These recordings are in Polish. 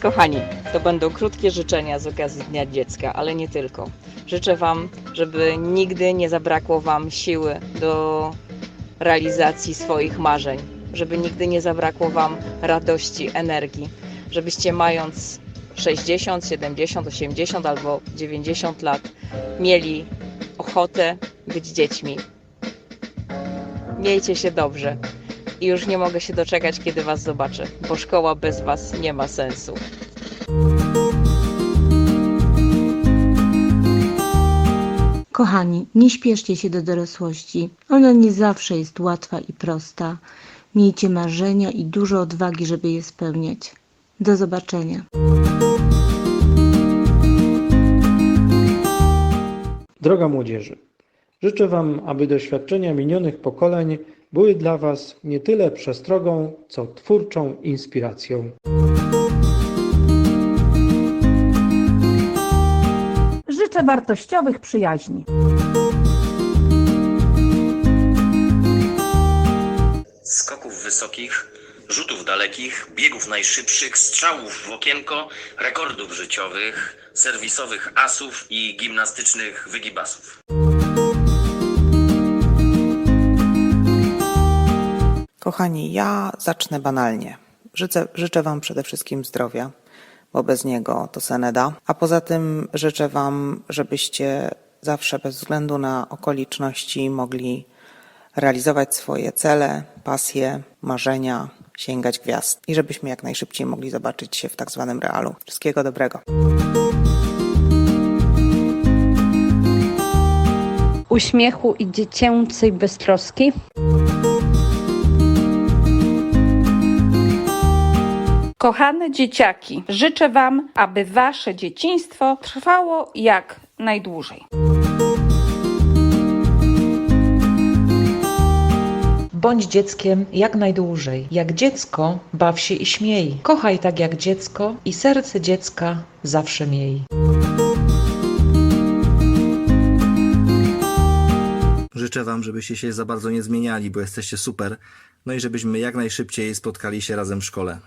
Kochani, to będą krótkie życzenia z okazji Dnia Dziecka, ale nie tylko. Życzę Wam, żeby nigdy nie zabrakło Wam siły do realizacji swoich marzeń, żeby nigdy nie zabrakło Wam radości, energii, żebyście mając 60, 70, 80 albo 90 lat mieli ochotę być dziećmi. Miejcie się dobrze i już nie mogę się doczekać, kiedy Was zobaczę, bo szkoła bez Was nie ma sensu. Kochani, nie śpieszcie się do dorosłości. Ona nie zawsze jest łatwa i prosta. Miejcie marzenia i dużo odwagi, żeby je spełniać. Do zobaczenia. Droga młodzieży, życzę Wam, aby doświadczenia minionych pokoleń były dla Was nie tyle przestrogą, co twórczą inspiracją. Życzę wartościowych przyjaźni. skoków wysokich, rzutów dalekich, biegów najszybszych, strzałów w okienko, rekordów życiowych, serwisowych asów i gimnastycznych wygibasów. Kochani, ja zacznę banalnie. Życzę, życzę Wam przede wszystkim zdrowia, bo bez niego to se nie da. A poza tym życzę Wam, żebyście zawsze bez względu na okoliczności mogli realizować swoje cele, pasje, marzenia, sięgać gwiazd i żebyśmy jak najszybciej mogli zobaczyć się w tak zwanym realu. Wszystkiego dobrego. uśmiechu i dziecięcej beztroski. Kochane dzieciaki, życzę Wam, aby Wasze dzieciństwo trwało jak najdłużej. Bądź dzieckiem jak najdłużej. Jak dziecko, baw się i śmiej. Kochaj tak jak dziecko i serce dziecka zawsze miej. Życzę Wam, żebyście się za bardzo nie zmieniali, bo jesteście super. No i żebyśmy jak najszybciej spotkali się razem w szkole.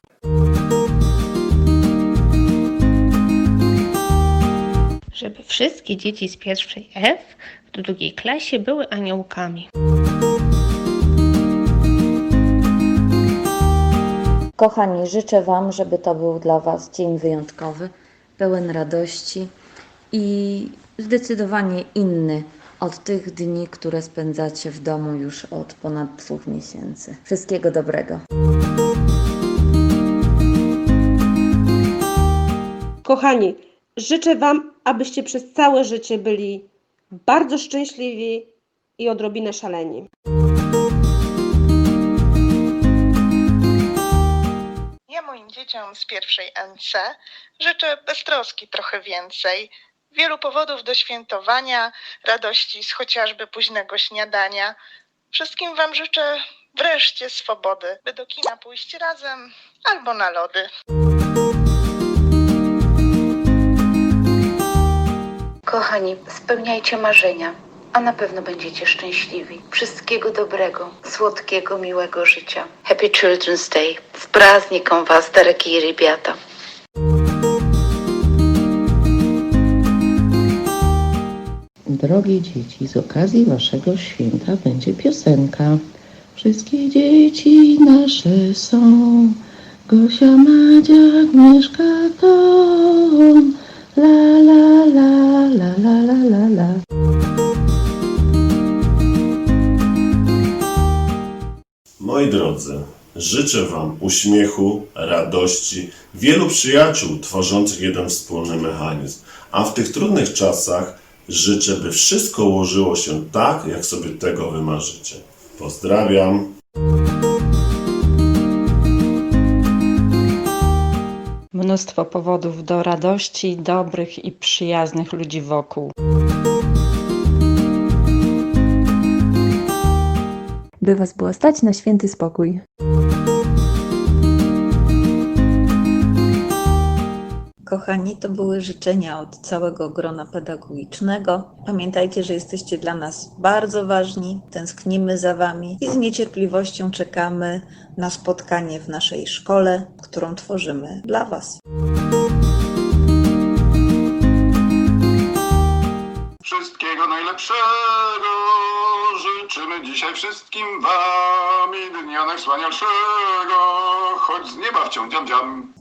Żeby wszystkie dzieci z pierwszej F w drugiej klasie były aniołkami. Kochani, życzę Wam, żeby to był dla Was dzień wyjątkowy, pełen radości i zdecydowanie inny od tych dni, które spędzacie w domu już od ponad dwóch miesięcy. Wszystkiego dobrego. Kochani, życzę Wam, abyście przez całe życie byli bardzo szczęśliwi i odrobinę szaleni. Ja moim dzieciom z pierwszej NC życzę beztroski trochę więcej, wielu powodów do świętowania, radości z chociażby późnego śniadania. Wszystkim Wam życzę wreszcie swobody, by do kina pójść razem albo na lody. Kochani, spełniajcie marzenia, a na pewno będziecie szczęśliwi. Wszystkiego dobrego, słodkiego, miłego życia. Happy Children's Day. Z праздником вас, дорогие ребята. Drogie dzieci, z okazji Waszego święta będzie piosenka. Wszystkie dzieci nasze są, Gosia, Madzia, Agnieszka, Tom. La, la, la, la, Drodzy, życzę Wam uśmiechu, radości, wielu przyjaciół tworzących jeden wspólny mechanizm, a w tych trudnych czasach życzę, by wszystko ułożyło się tak, jak sobie tego wymarzycie. Pozdrawiam. Mnóstwo powodów do radości, dobrych i przyjaznych ludzi wokół. by Was było stać na święty spokój. Kochani, to były życzenia od całego grona pedagogicznego. Pamiętajcie, że jesteście dla nas bardzo ważni, tęsknimy za Wami i z niecierpliwością czekamy na spotkanie w naszej szkole, którą tworzymy dla Was. Wszystkiego najlepszego! Dzisiaj wszystkim wam i dnia najwspanialszego, choć z nieba wciąż dziam dziam.